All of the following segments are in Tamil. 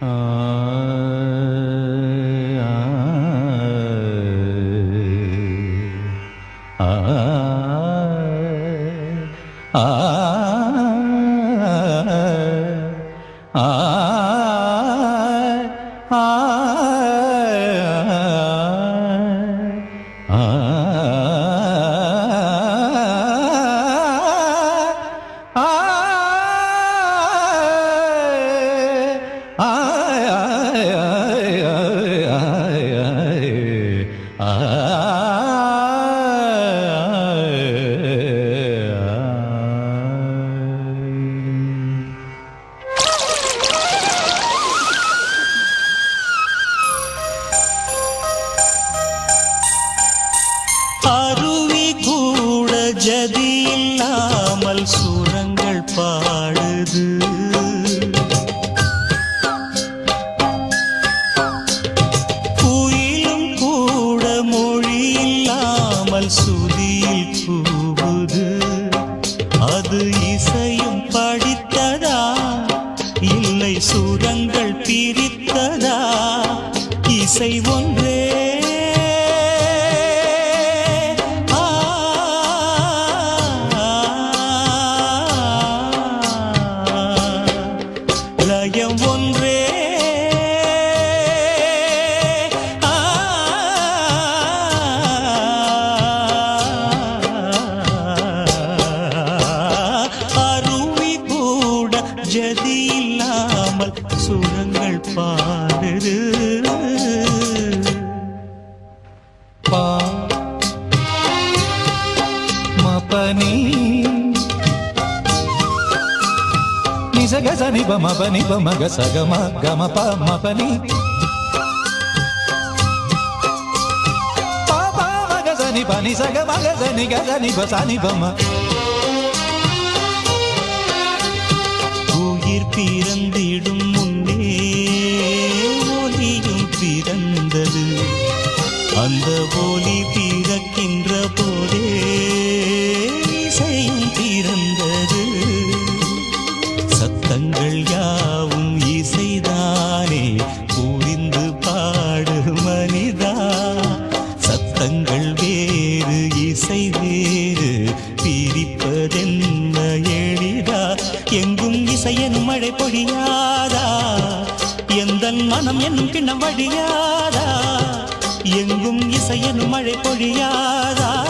அருவி இல்லாமல் சுரங்கள் பாடுது. குயிலும் கூட மொழி இல்லாமல் சுதியில் கூவுது. அது இசையும் படித்ததா? இல்லை சுரங்கள் கூட இல்லாமல் சுரங்கள் பாடுது. பா மபனி நிசக சனி மபனி. மக சக கம ப மபனி பா பா மக சனி ப சக மக சனி க சனி ப பிறந்திடும் முன்னே ஒலியும் பிறந்தது. அந்த ஒலி பிறக்கின்ற போதே இசையும் பிறந்தது. சத்தங்கள் யாவும் இசைதானே புரிந்து பாடு மனிதா. சத்தங்கள் வேறு இசை வேறு பிரிப்பதென்ன எளிதா? எங்கும் இசையன் மழை பொழியாதா? எந்த மனம் என்னும் கிண்ணம் வழியாதா? எங்கும் இசையன் மழை பொழியாதா?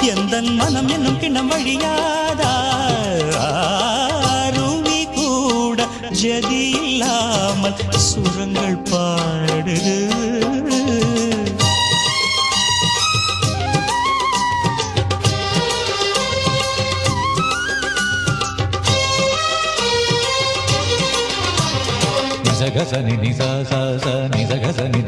எந்த மனம் என்னும் கிண்ணம் வழியாதா? அருவி கூட ஜதி இல்லாமல் சுரங்கள் பாடுது. ச நிசக சனி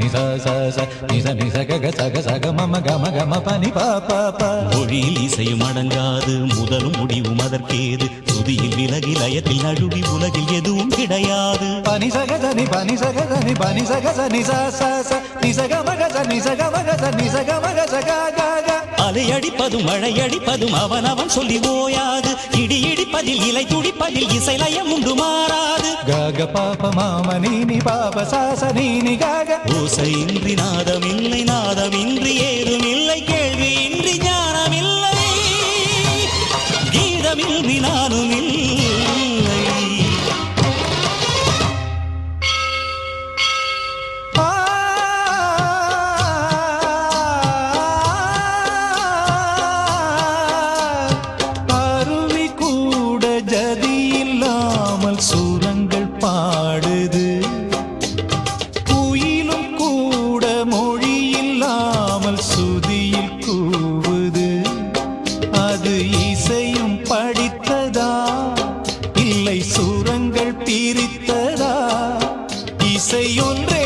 நிச ச ச நிச நிசக க சக சக மம கம கம பனி ப ப ப மொழியில் இசையும் அடங்காது முதலும் முடிவும் அதற்கேது. சுதியில் விலகி லயத்தில் நழுவி உலகில் எதுவும் கிடையாது. பனி சக சனி பனி சக சனி பனி சக சனி ச ச ச நிசக மக ச நிசக மக ச நிசக மக ச க க க அலையடிப்பதும் மழையடிப்பதும் அவனவன் சொல்லி ஓயாது. இடி இடிப்பதில் இலை துடிப்பதில் இசை லயம் உண்டு மாறாது. க க பாப மாம நீ நீ பாப ச ச நீ இல்லை சூரங்கள் பிரித்ததா? இசையொன்றே